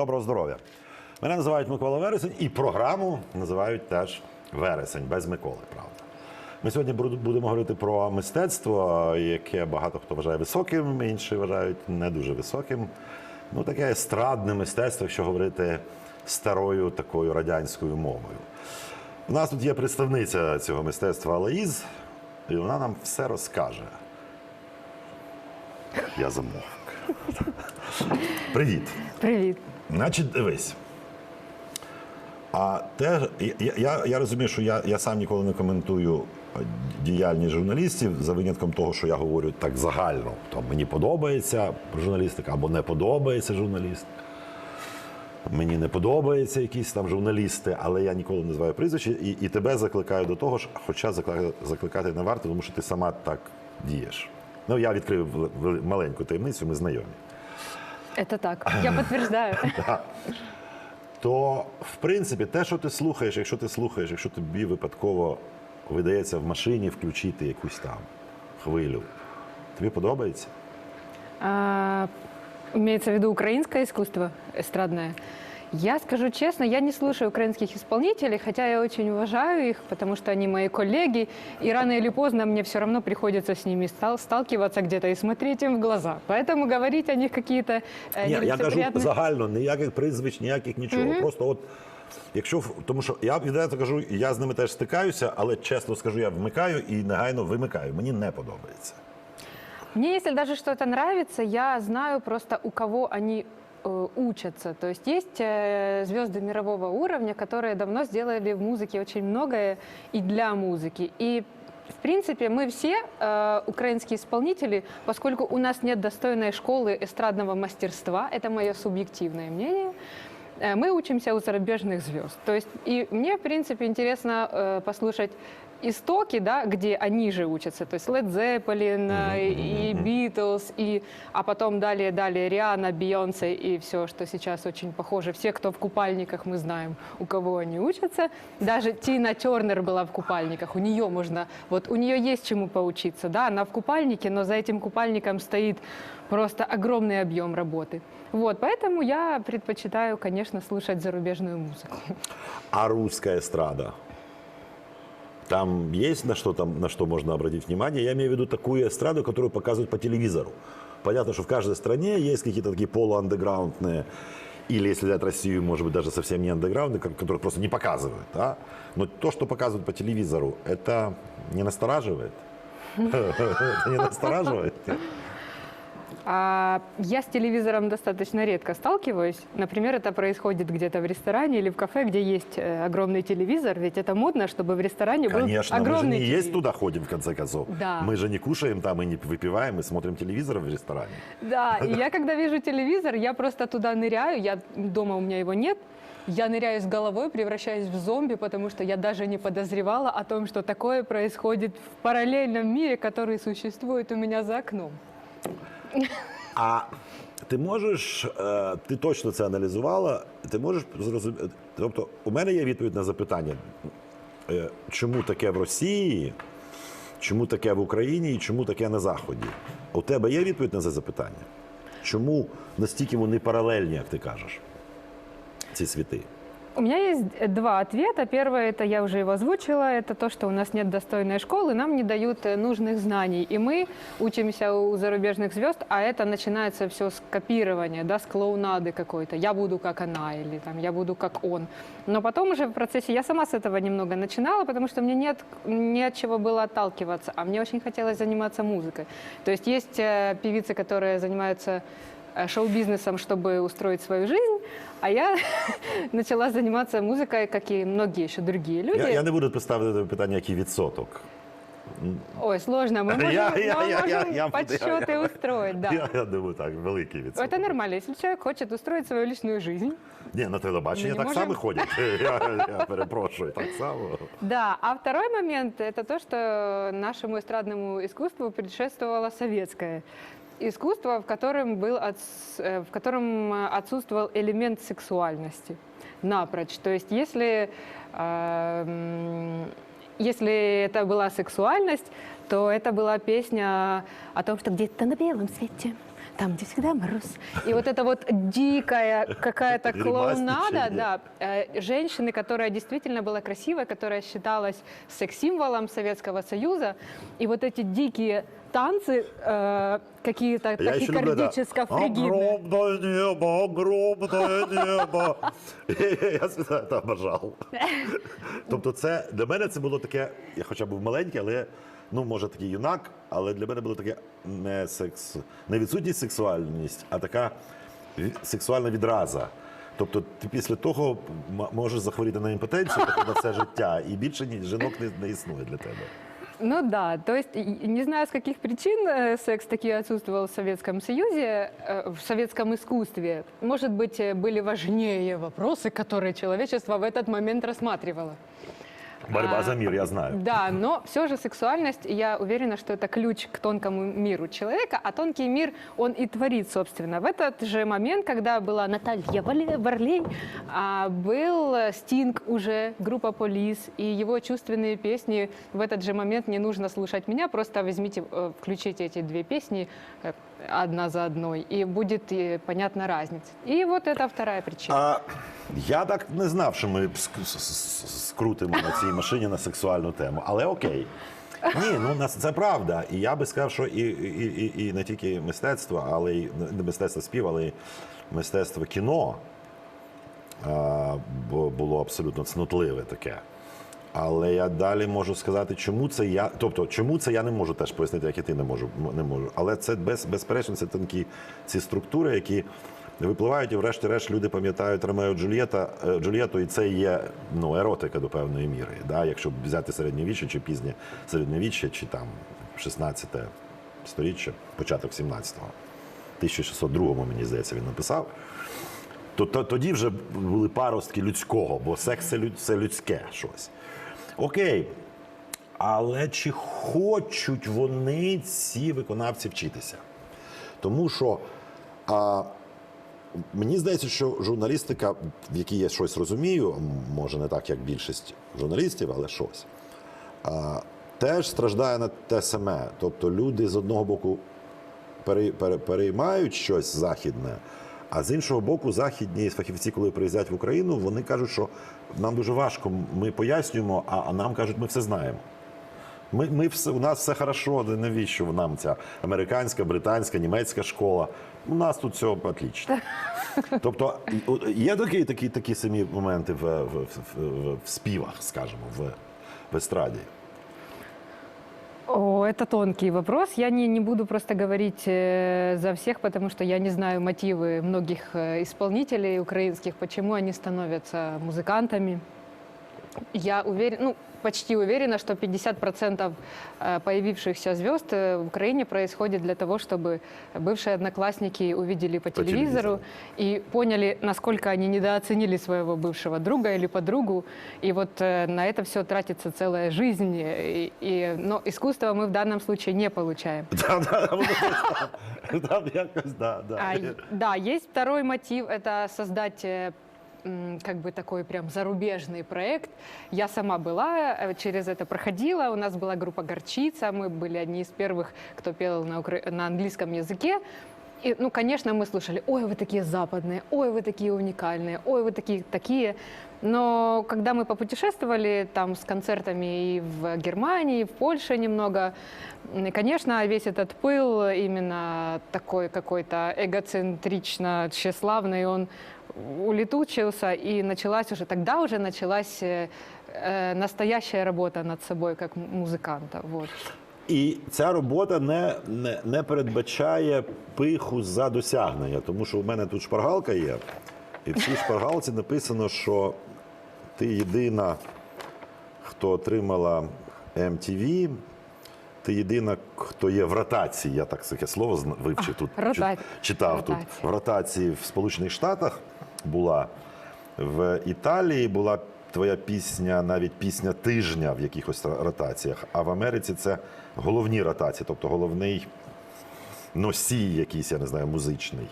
Доброго здоров'я. Мене називають Микола Вересень і програму називають теж Вересень, без Миколи, правда. Ми сьогодні будемо говорити про мистецтво, яке багато хто вважає високим, інші вважають не дуже високим. Ну, таке естрадне мистецтво, якщо говорити старою такою радянською мовою. У нас тут є представниця цього мистецтва Алаїз, і вона нам все розкаже. Я замовк. Привіт. Привіт. Значить, дивись. А те, я, я, я розумію, що я, я сам ніколи не коментую діяльність журналістів за винятком того, що я говорю так загально. То мені подобається журналістика або не подобається журналіст. Мені не подобаються якісь там журналісти, але я ніколи не називаю прізвище і, і тебе закликаю до того ж, хоча закликати, закликати не варто, тому що ти сама так дієш. Ну, я відкрив маленьку таємницю, ми знайомі. Это так. Я подтверждаю. то в принципі те, що ти слухаєш, якщо ти слухаєш, якщо тобі випадково видається в машині включити якусь там хвилю, тобі подобається? А, Имеется в виду украинское искусство эстрадное. Я скажу честно, я не слушаю украинских исполнителей, хотя я очень уважаю их, потому что они мои коллеги, и рано или поздно мне все равно приходится с ними стал- сталкиваться где-то и смотреть им в глаза. Поэтому говорить о них какие-то э, Ні, я кажу нелицеприятные- загально, ніяких прізвищ, ніяких нічого. Просто от. Якщо в- тому, що я відверто кажу, я з ними теж стикаюся, але чесно скажу, я вмикаю і негайно вимикаю. Мені не подобається. Мне, если даже что-то нравится, я знаю просто, у кого они э, учатся. То есть есть э, звезды мирового уровня, которые давно сделали в музыке очень многое и для музыки. И в принципе, мы все э, украинские исполнители, поскольку у нас нет достойной школы эстрадного мастерства, это мое субъективное мнение, э, мы учимся у зарубежных звезд. То есть и мне, в принципе, интересно э, послушать истоки, да, где они же учатся, то есть Led Zeppelin э, и Beatles, и, а потом далее, далее Риана, Бейонсе и все, что сейчас очень похоже. Все, кто в купальниках, мы знаем, у кого они учатся. Даже Тина Тернер была в купальниках, у нее можно, вот у нее есть чему поучиться, да, она в купальнике, но за этим купальником стоит просто огромный объем работы. Вот, поэтому я предпочитаю, конечно, слушать зарубежную музыку. А русская эстрада? Там есть на что, там, на что можно обратить внимание? Я имею в виду такую эстраду, которую показывают по телевизору. Понятно, что в каждой стране есть какие-то такие полуандеграундные, или если взять Россию, может быть, даже совсем не андеграунды, ко- которые просто не показывают. Да? Но то, что показывают по телевизору, это не настораживает? Это не настораживает? А я с телевизором достаточно редко сталкиваюсь. Например, это происходит где-то в ресторане или в кафе, где есть э, огромный телевизор, ведь это модно, чтобы в ресторане был Конечно, мы же огромный не телевизор. есть туда ходим, в конце концов. Да. Мы же не кушаем там и не выпиваем, мы смотрим телевизор в ресторане. Да, и я когда вижу телевизор, я просто туда ныряю, я дома у меня его нет, я ныряю с головой, превращаюсь в зомби, потому что я даже не подозревала о том, что такое происходит в параллельном мире, который существует у меня за окном. А ти можеш, е, ти точно це аналізувала, ти можеш зрозуміти. Тобто, у мене є відповідь на запитання, е, чому таке в Росії, чому таке в Україні і чому таке на Заході. У тебе є відповідь на це запитання? Чому настільки вони паралельні, як ти кажеш, ці світи? У меня есть э, два ответа. Первое, это я уже его озвучила, это то, что у нас нет достойной школы, нам не дают э, нужных знаний. И мы учимся у зарубежных звезд, а это начинается все с копирования, да, с клоунады какой-то. Я буду как она или там, я буду как он. Но потом уже в процессе, я сама с этого немного начинала, потому что мне нет, не от чего было отталкиваться, а мне очень хотелось заниматься музыкой. То есть есть э, певицы, которые занимаются э, шоу-бизнесом, чтобы устроить свою жизнь, а я начала заниматься музыкой, как и многие еще другие люди. Я, я не буду поставити тобі питання, який відсоток. Ой, сложно, мы можем, Я- я- мы я- я- можем я- подсчеты я- устроить, да. Я, я думаю, так, великий відсоток. Это нормально, если человек хочет устроить свою личную жизнь. Ні, на телебачення Ми не так можемо? само ходять. Я, я перепрошую, так само. Да, а второй момент – это то, что нашему эстрадному искусству предшествовало советское искусство, в котором, был отс- э, в котором э, отсутствовал элемент сексуальности напрочь. То есть если, э, м, если это была сексуальность, то это была песня о том, что где-то на белом свете там, где всегда мороз. И вот это вот дикая какая-то Гримасничание. клоунада, да, э, женщины, которая действительно была красивой, которая считалась секс-символом Советского Союза, и вот эти дикие танцы э, какие-то Я еще люблю это. тахикардическо-фригидные. Огромное небо, огромное небо. Я це обожав. Тобто, це для мене це було таке, я хоча був маленький, але ну може такий юнак, але для мене було таке не секс, не відсутність сексуальність, а така ві- сексуальна відраза. Тобто ти після того м- можеш захворіти на імпотенцію таке на все життя, і більше ні, жінок не, не існує для тебе. Ну да, то есть и- не знаю, с каких причин э, секс таки отсутствовал в Советском Союзе, э, в советском искусстве. Может быть, э, были важнее вопросы, которые человечество в этот момент рассматривало. Борьба А, за мир, я знаю. Да, но все же сексуальность, я уверена, что это ключ к тонкому миру человека, а тонкий мир, он и творит, собственно. В этот же момент, когда была Наталья Варлей, а, был Стинг уже, группа Полис, и его чувственные песни в этот же момент не нужно слушать меня, просто возьмите, э, включите эти две песни э, одна за одной, и будет э, понятна разница. И вот это вторая причина. А, я так не знав, що ми скрутимо на цій машині на сексуальну тему, але окей. Ні, ну це правда. І я би сказав, що і, і, і, і не тільки мистецтво, але й не мистецтво спів, але й мистецтво кіно а, було абсолютно цнотливе таке. Але я далі можу сказати, чому це я. Тобто, чому це я не можу теж пояснити, як і ти не можу. не можу. Але це без, безперечно, це тонкі ці структури, які випливають, і врешті-решт люди пам'ятають Ромео е, Джульєту, і це є ну, еротика до певної міри. Да? Якщо взяти середньовіччя чи пізнє середньовіччя, чи там 16 сторіччя, початок 17-го. 1602-му, мені здається, він написав. То, то тоді вже були паростки людського, бо секс це, люд- це людське щось. Окей. Але чи хочуть вони ці виконавці вчитися? Тому що а, мені здається, що журналістика, в якій я щось розумію, може не так, як більшість журналістів, але щось, теж страждає на те саме. Тобто люди з одного боку пере- пере- переймають щось західне, а з іншого боку, західні фахівці, коли приїздять в Україну, вони кажуть, що нам дуже важко, ми пояснюємо, а, нам кажуть, ми все знаємо. Ми, ми все, у нас все хорошо, навіщо нам ця американська, британська, німецька школа? У нас тут все отлично. Тобто і- о- є такі, такі, такі самі моменти в, в, в, в, в співах, скажімо, в, в естраді. О, это тонкий вопрос. Я не, не буду просто говорить э, за всех, потому что я не знаю мотивы многих э, исполнителей украинских, почему они становятся музыкантами. Я уверен, ну, почти уверена, что 50% э, появившихся звезд э, в Украине происходит для того, чтобы бывшие одноклассники увидели по, По телевизору, телевизору. и поняли, насколько они недооценили своего бывшего друга или подругу. И вот э, на это все тратится целая жизнь. И, и- но искусство мы в данном случае не получаем. Да, да, воно десь там, там якось, да, да. А, и- да, есть второй мотив, это создать э, м, как бы такой прям зарубежный проект. Я сама была, э, через это проходила. У нас была группа «Горчица», мы были одни из первых, кто пел на, укра- на английском языке. И, ну, конечно, мы слушали, ой, вы такие западные, ой, вы такие уникальные, ой, вы такие, такие. Но когда мы попутешествовали там с концертами и в Германии, и в Польше немного, м, конечно, весь этот пыл именно такой какой-то эгоцентрично тщеславный, он улетучился, и началась уже, тогда уже началась э, э, настоящая работа над собой как м- музыканта. Вот. І ця робота не, не, не передбачає пиху за досягнення, тому що у мене тут шпаргалка є, і в цій шпаргалці написано, що ти єдина, хто отримала MTV, ти єдина, хто є в ротації. Я так таке слово вивчив тут. рота- Читав тут в ротації в Сполучених Штатах була. В Італії була твоя пісня, навіть пісня тижня в якихось ротаціях, а в Америці це головні ротації, тобто головний носій, якийсь, я не знаю, музичний.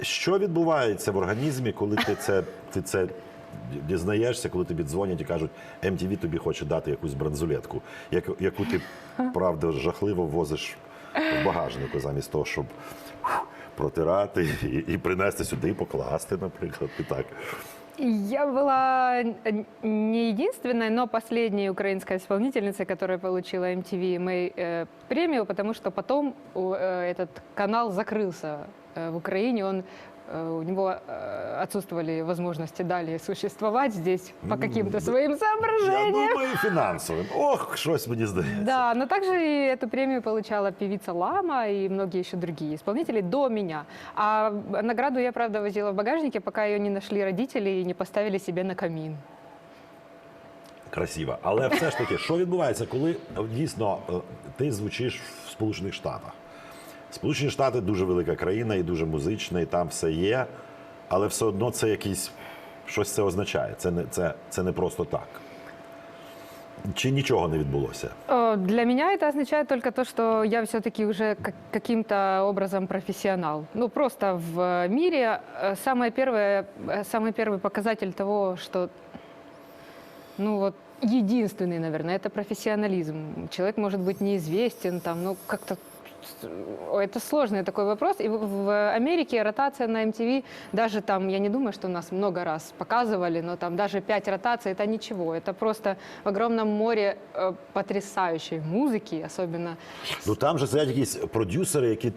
Що відбувається в організмі, коли ти це, ти це дізнаєшся, коли тобі дзвонять і кажуть, MTV тобі хоче дати якусь бранзулетку, яку, яку ти, правда, жахливо возиш в багажнику, замість того, щоб фух, протирати і, і принести сюди, і покласти, наприклад. І так. Я была н- не единственной, но последней украинской исполнительницей, которая получила MTV May э, премию, потому что потом у- э, этот канал закрылся э, в Украине. Он, э, у него э, отсутствовали возможности далее существовать здесь по каким-то своим Я соображениям. думаю, фінансовим. Ох, щось мені здається. Да, но также и эту премию получала певица Лама и многие еще другие исполнители до меня. А награду я, правда, возила в багажнике, пока ее не нашли родители и не поставили себе на камин. Красиво. Але все ж таки, що відбувається, коли дійсно е, ти звучиш в Сполучених Штатах? Сполучені Штати дуже велика країна і дуже музична, і там все є, але все одно це якийсь щось це означає. Це не, це, це не просто так. Чи нічого не відбулося? Э, Для меня это означает только то, что я все-таки уже как- каким-то образом профессионал. Ну, просто в мире э, самое первое, э, самый первый показатель того, что, ну вот, единственный, наверное, это профессионализм. Человек может быть неизвестен, там, ну, как-то с- это сложный такой вопрос. И в- в Америке ротация на MTV, даже там, я не думаю, что нас много раз показывали, но там даже пять ротаций это ничего. Это просто в огромном море э, потрясающей музыки, особенно. Ну там же сидять якісь продюсери, які,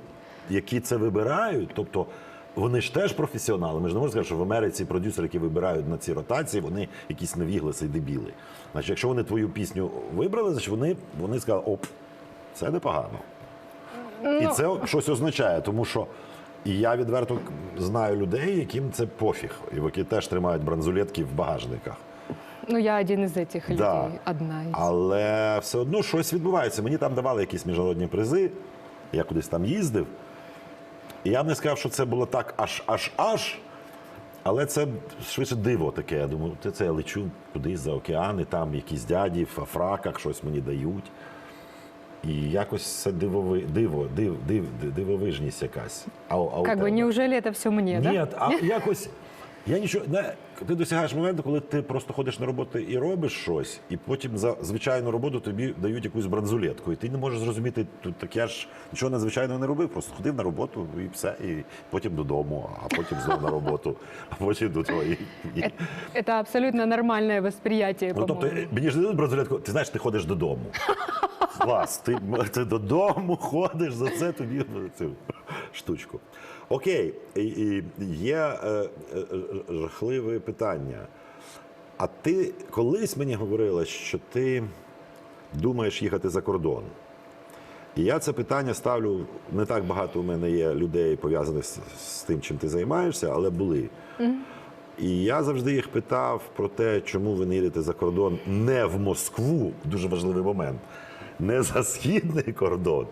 які це вибирають. Тобто вони ж теж професіонали. Ми ж не можемо сказати, що в Америці продюсери, які вибирають на ці ротації, вони якісь невігласи і дебіли. Значить, якщо вони твою пісню вибрали, значить вони, вони сказали, оп, це непогано. І Ну, це щось означає, тому що і я відверто знаю людей, яким це пофіг, і які теж тримають бранзулетки в багажниках. ну, я один из этих Да. людей, одна из. Але все одно щось відбувається. Мені там давали якісь міжнародні призи, я кудись там їздив. І я б не сказав, що це було так аж аж аж. Але це швидше диво таке. Я думаю, це, це я лечу кудись за океани, там якісь дяді в фраках щось мені дають. І якось це дивови, диво, див, див, дивовижність якась. А, а Как бы неужели это все мне, да? Ні, а якось. Я нічого не ти досягаєш моменту, коли ти просто ходиш на роботу і робиш щось, і потім за звичайну роботу тобі дають якусь бранзулетку. І ти не можеш зрозуміти, тут так я ж нічого надзвичайного не робив, просто ходив на роботу і все, і потім додому, а потім знову на роботу, а потім до твої. Это, это абсолютно нормальное восприятие, Ну, тобто, е, мені ж не дають бранзулетку, ти знаєш, ти ходиш додому. Клас, ти, ти додому ходиш, за це тобі цю штучку. Окей, і, і є е, е, жахливе питання. А ти колись мені говорила, що ти думаєш їхати за кордон. І я це питання ставлю. Не так багато у мене є людей пов'язаних з, з тим, чим ти займаєшся, але були. І я завжди їх питав про те, чому ви не їдете за кордон не в Москву, дуже важливий момент, не за східний кордон,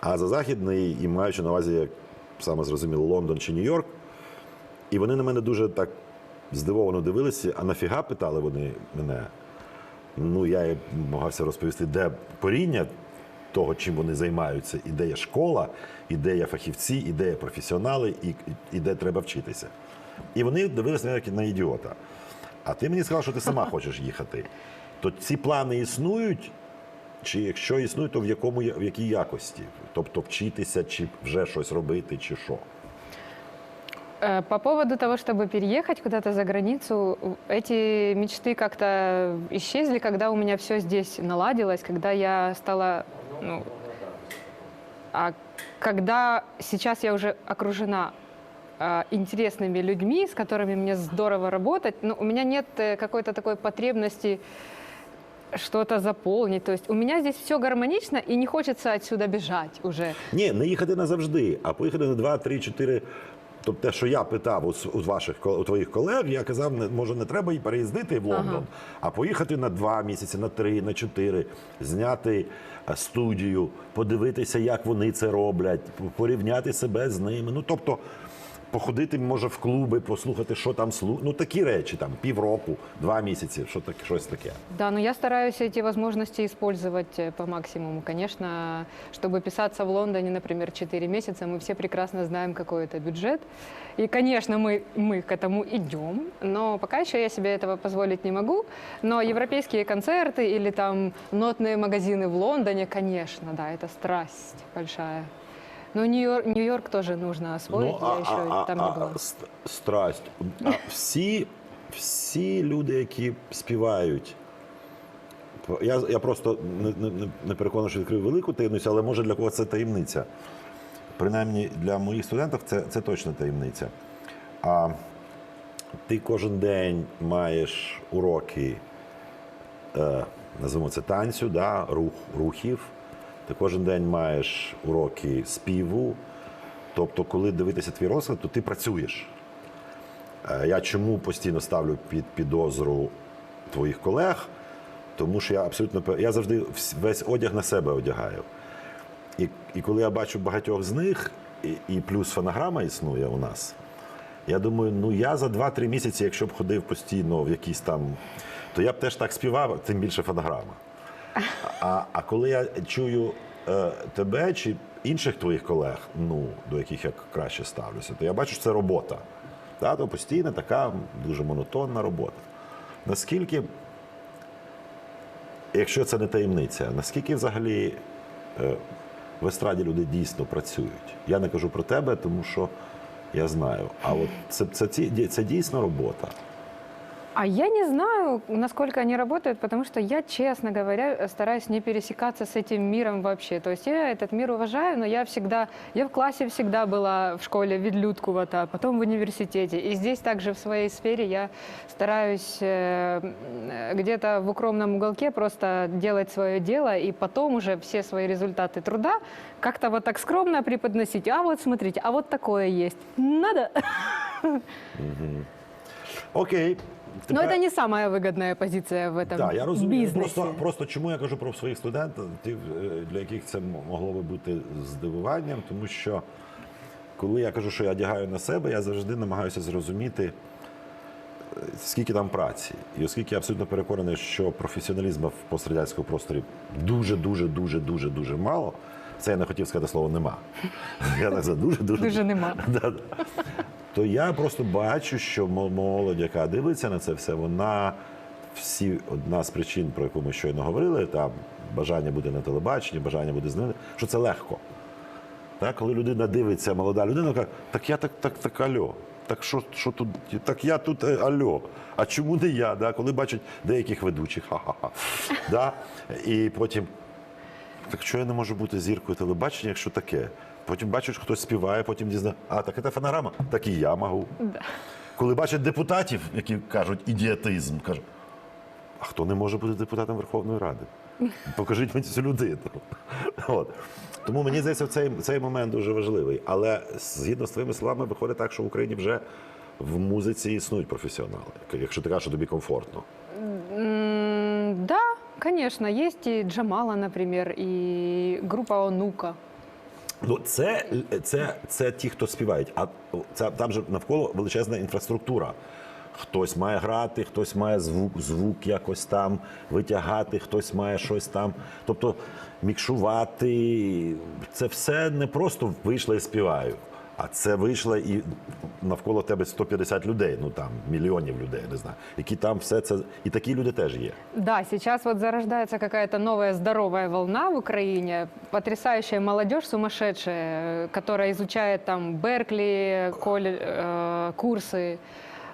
а за західний, і маючи на увазі, як саме зрозуміло, Лондон чи Нью-Йорк. І вони на мене дуже так здивовано дивилися, а нафіга питали вони мене. Ну, я намагався розповісти, де коріння того, чим вони займаються, і де є школа, і де є фахівці, і де є професіонали, і, і де треба вчитися. І вони дивилися на мене як на ідіота. А ти мені сказав, що ти сама хочеш їхати. То ці плани існують, чи якщо існують, то в якому я- в якій якості? Тобто вчитися, чи вже щось робити, чи що? Э, По поводу того, чтобы переехать куда-то за границу, эти мечты как-то исчезли, когда у меня все здесь наладилось, когда я стала, ну, а когда сейчас я уже окружена а, интересными людьми, с которыми мне здорово работать, но у меня нет э, какой-то такой потребности что-то заполнить. То есть у меня здесь все гармонично, и не хочется отсюда бежать уже. Ні, не їхати назавжди, а поїхати на 2, 3, 4. Тобто, те, що я питав у, с- у ваших ко- у твоїх колег, я казав, не- може, не треба і переїздити в Лондон, Ага. а поїхати на 2 місяці, на 3, на 4, зняти е, студію, подивитися, як вони це роблять, п- порівняти себе з ними. Ну тобто Походити, може, в клуби, послухати, що там слу... Ну такі речі, там півроку, два місяці, що таке, щось таке. Да, но я стараюсь эти возможности использовать э, по максимуму. Конечно, чтобы писаться в Лондоне, например, 4 месяца, мы все прекрасно знаем, какой это бюджет. И, конечно, мы, мы к этому идем, но пока еще я себе этого позволить не могу. Но европейские концерты или там нотные магазины в Лондоне, конечно, да, это страсть большая. Но Нью-Йорк, Нью-Йорк тоже нужно освоить, я еще там не была. Ну, страсть. А всі, всі люди, які співають. Я, я просто не, не, не переконаний, що відкрив велику таємницю, але може для когось це таємниця. Принаймні для моїх студентів це, це точно таємниця. А ти кожен день маєш уроки, е, називаємо це танцю, да, рух, рухів. Ти кожен день маєш уроки співу. Тобто, коли дивитися твій розклад, то ти працюєш. Е, Я чому постійно ставлю під підозру твоїх колег? Тому що я абсолютно я завжди весь одяг на себе одягаю. І, і коли я бачу багатьох з них, і, і плюс фонограма існує у нас, я думаю, ну я за 2-3 місяці, якщо б ходив постійно в якісь там, то я б теж так співав, тим більше фонограма. А, а коли я чую е, тебе чи інших твоїх колег, ну, до яких я краще ставлюся, то я бачу, що це робота. Та, то постійна така дуже монотонна робота. Наскільки, якщо це не таємниця, наскільки взагалі е, в естраді люди дійсно працюють? Я не кажу про тебе, тому що я знаю. А от це, це, ці- це дійсно робота. А я не знаю, насколько они работают, потому что я, честно говоря, стараюсь не пересекаться с этим миром вообще. То есть я этот мир уважаю, но я всегда, я в классе всегда была в школе ведлюткувата, потом в университете. И здесь также в своей сфере я стараюсь э, где-то в укромном уголке просто делать свое дело, и потом уже все свои результаты труда как-то вот так скромно преподносить. А вот смотрите, а вот такое есть. Надо. Окей. Но Тепер- это не самая выгодная позиция в этом Так, я розумію. бизнесе. Просто, просто чому я кажу про своїх студентів, ті, е, для яких це м- могло би бути здивуванням, тому що коли я кажу, що я одягаю на себе, я завжди намагаюся зрозуміти, е, скільки там праці. І оскільки я абсолютно переконаний, що професіоналізму в пострадянському просторі дуже, дуже, дуже, дуже, дуже мало. Це я не хотів сказати слово нема. Я так сказав, дуже, дуже, Дуже нема. То я просто бачу, що молодь, яка дивиться на це все, вона всі одна з причин, про яку ми щойно говорили, там бажання бути на телебаченні, бажання бути знати, що це легко. Так, коли людина дивиться, молода людина, каже, так я так, так, так альо. Так що, що тут? Так я тут е, альо. А чому не я? Да? Коли бачать деяких ведучих, ха-ха-ха. Да? І потім так що я не можу бути зіркою телебачення, якщо таке? Потім бачиш, хтось співає, потім дізнає, а так це фонограма, так і я можу. Коли бачать депутатів, які кажуть ідіотизм, кажуть, а хто не може бути депутатом Верховної Ради? Покажіть мені цю людину. От. Тому мені здається, цей, цей момент дуже важливий. Але згідно з твоїми словами, виходить так, що в Україні вже в музиці існують професіонали, якщо ти кажеш, що тобі комфортно. Да, конечно, есть и Джамала, например, и группа Онука. Ну, це, це, це ті, хто співають. А це, там же навколо величезна інфраструктура. Хтось має грати, хтось має звук, звук якось там витягати, хтось має щось там. Тобто мікшувати. Це все не просто вийшло і співаю. А це вийшло і навколо тебе 150 людей, ну там мільйонів людей, не знаю, які там все це. І такі люди теж є. Да, сейчас вот зарождается какая-то новая здоровая волна в Украине. Потрясающая молодежь сумасшедшая, э, которая изучает там Беркли, колледж, э, курсы э,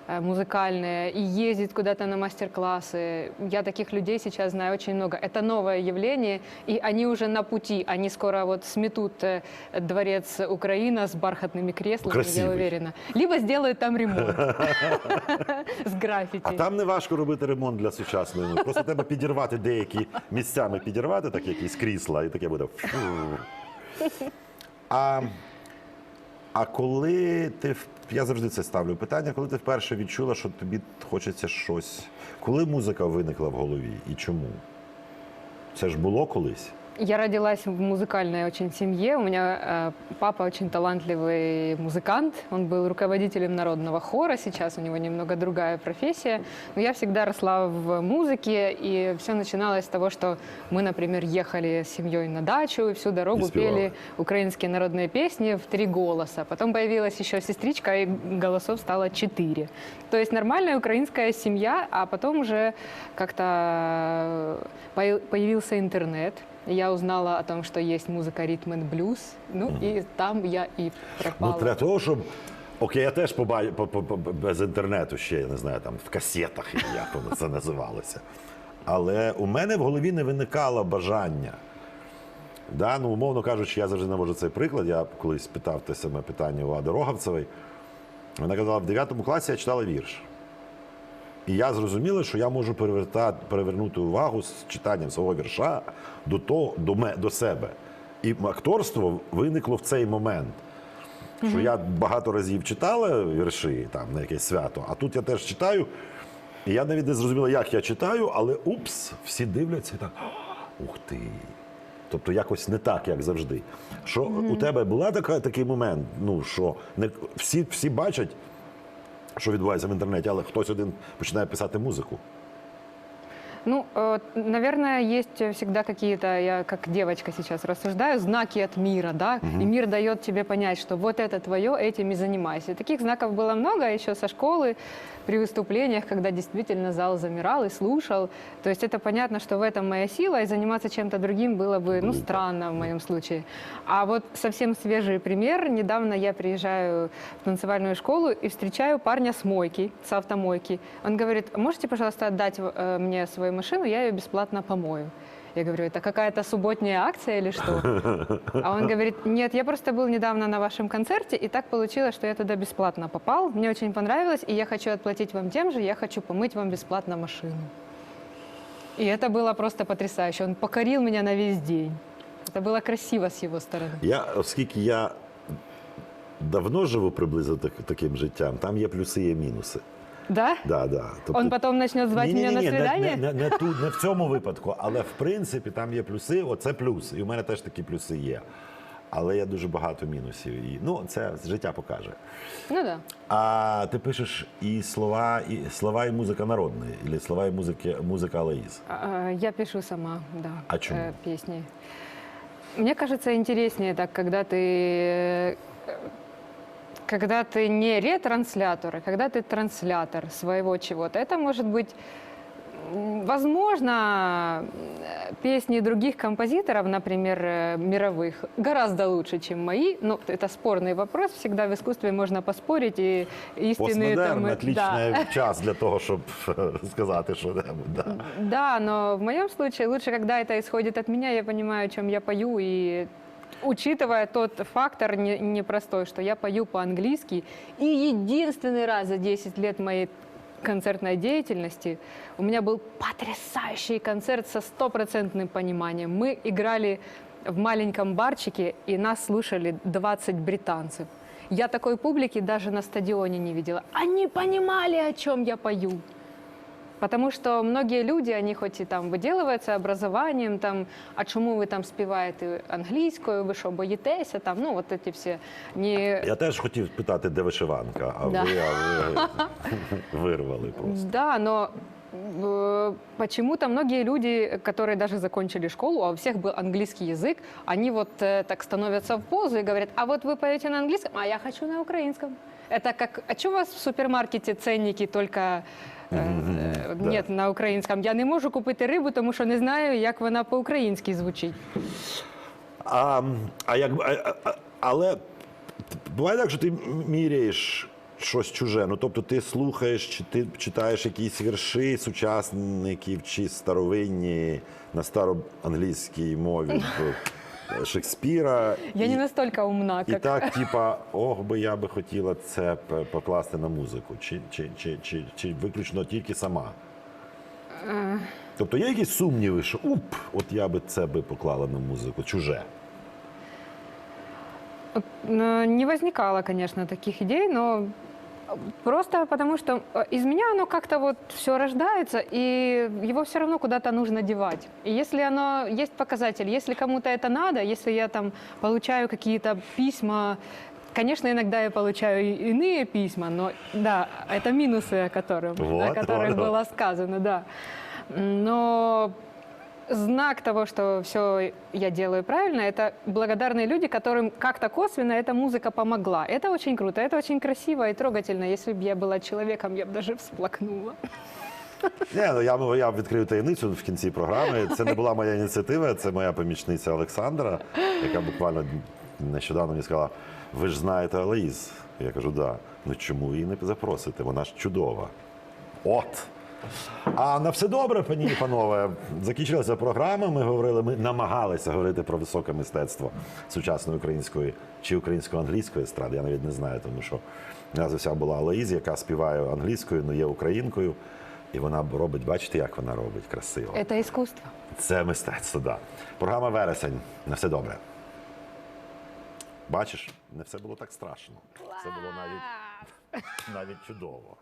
музыкальные и ездит куда-то на мастер-классы. Я таких людей сейчас знаю очень много. Это новое явление, и они уже на пути. Они скоро вот сметут э, дворец Украина с бархатными креслами, я Красивый. уверена. Либо сделают там ремонт с граффити. А там не важко робити ремонт для сучасної. Ну, Просто треба підірвати деякі місцями, підірвати так якісь крісла, і таке буде. фу. А, а коли ти в- я завжди це ставлю питання, коли ти вперше відчула, що тобі хочеться щось. Коли музика виникла в голові і чому? Це ж було колись? Я родилась в музыкальной очень семье. У меня э, папа очень талантливый музыкант. Он был руководителем народного хора. Сейчас у него немного другая профессия. Но я всегда росла в музыке, и все начиналось с того, что мы, например, ехали с семьей на дачу и всю дорогу пели украинские народные песни в три голоса. Потом появилась еще сестричка, и голосов стало четыре. То есть нормальная украинская семья, а потом уже как-то э, появ- появился интернет. Я узнала о том, что есть музыка ритм and блюз. Ну, и там я и Ну, для того, щоб. Окей, я теж побачив по, по, по- без інтернету ще, я не знаю, там в касетах, як воно це називалося. Але у мене в голові не виникало бажання. Да, ну, умовно кажучи, я завжди навожу цей приклад. Я колись питав те саме питання у Ади Роговцевої. Вона казала, в 9 класі я читала вірш. І я зрозуміла, що я можу перевернути увагу з читанням свого вірша до, того, до, ме- до себе. І акторство виникло в цей момент. Що я багато разів читала вірші там, на якесь свято, а тут я теж читаю. І я навіть не зрозуміла, як я читаю, але упс, всі дивляться і так. Ух ти. Тобто якось не так, як завжди. Що у тебе була така, такий момент, ну що не всі, всі бачать, що відбувається в інтернеті, але хтось один починає писати музику. Ну, э, наверное, есть всегда какие-то, я как девочка сейчас рассуждаю, знаки от мира, да, и мир дает тебе понять, что вот это твое, этим и занимайся. И таких знаков было много еще со школы, при выступлениях, когда действительно зал замирал и слушал. То есть это понятно, что в этом моя сила, и заниматься чем-то другим было бы, ну, странно в моем случае. А вот совсем свежий пример. Недавно я приезжаю в танцевальную школу и встречаю парня с мойки, с автомойки. Он говорит, можете, пожалуйста, отдать э, мне свою машину, я ее бесплатно помою. Я говорю, это какая-то субботняя акция или что? А он говорит, нет, я просто был недавно на вашем концерте, и так получилось, что я туда бесплатно попал. Мне очень понравилось, и я хочу отплатить вам тем же, я хочу помыть вам бесплатно машину. И это было просто потрясающе. Он покорил меня на весь день. Это было красиво с его стороны. Я, оскільки я давно живу приблизно так, таким життям, там є плюси, є мінуси. Да? Да, да. Тобто- Он потом начнет звать меня на Ні-ні-ні, не- свидание? Не, не, не, тут, не в цьому випадку, але в принципі там є плюси, оце плюс. І у мене теж такі плюси є. Але є дуже багато мінусів. І, ну, це життя покаже. Ну да. А ти пишеш і слова, і слова, і музика народної, і слова і музики, музика Алаїз. А, Я пишу сама, да, А чему? э, песни. Мне кажется, интереснее так, когда ты э, когда ты не ретранслятор, а когда ты транслятор своего чего-то. Это может быть, возможно, э, песни других композиторов, например, э, мировых, гораздо лучше, чем мои. Но это спорный вопрос. Всегда в искусстве можно поспорить и истинные там... э, отличний да. час для того, щоб сказати, що да. Да, но в моем случае лучше, когда это исходит от меня, я понимаю, о чем я пою, и учитывая тот фактор не- непростой, что я пою по-английски, и единственный раз за 10 лет моей концертной деятельности у меня был потрясающий концерт со стопроцентным пониманием. Мы играли в маленьком барчике, и нас слушали 20 британцев. Я такой публики даже на стадионе не видела. Они понимали, о чем я пою. Потому что многие люди, они хоть и там виділюються образованием, там, а чому ви там співаєте англійською, ви що боїтеся, там, ну, от ці всі, не, Я теж хотів питати, де вишиванка, а Да. ви, а ви вирвали просто. Да, но э, почему-то многие люди, которые даже закончили школу, а у всех был английский язык, они вот э, так становятся в позу и говорят, а вот вы поете на английском, а я хочу на украинском. Это как, а что у вас в супермаркете ценники только е, нет на українському? Я не можу купити рибу, тому що не знаю, як вона по-українськи звучить. А, а як, а, а, але буває так, що ти міряєш щось чуже. Ну, тобто ти слухаєш, чи ти читаєш якісь вірші сучасників чи старовинні на староанглійській мові Шекспіра. Я і, не настільки умна, і так, типа, ох би я би хотіла це покласти на музику, чи, чи, чи, чи, чи виключно тільки сама. Тобто є якісь сумніви, що уп, от я би це би поклала на музику, чуже. Э, Не возникало, конечно, таких идей, но просто потому что э, из меня оно как-то вот все рождается, и его все равно куда-то нужно девать. И если оно есть показатель, если кому-то это надо, если я там получаю какие-то письма, конечно, иногда я получаю и иные письма, но да, это минусы, о, которых, о Вот, которых вот, вот. было сказано, да. Но знак того, что все я делаю правильно, это благодарные люди, которым как-то косвенно эта музыка помогла. Это очень круто, это очень красиво и трогательно. Если бы я была человеком, я бы даже всплакнула. Ні, ну я, я відкрию таємницю в кінці програми. Це не була моя ініціатива, це моя помічниця Олександра, яка буквально нещодавно мені сказала: ви ж знаєте Алаїз. Я кажу, да. Ну чому її не запросите? Вона ж чудова. От. А на все добре, пані і панове. Закінчилася програма. Ми говорили, ми намагалися говорити про високе мистецтво сучасної української чи українсько-англійської естради. Я навіть не знаю, тому що нас вся була Алоїз, яка співає англійською, але є українкою. І вона робить, бачите, як вона робить красиво. Это искусство. Це мистецтво, так. Да. Програма Вересень. На все добре. Бачиш, не все було так страшно. Це було навіть, навіть чудово.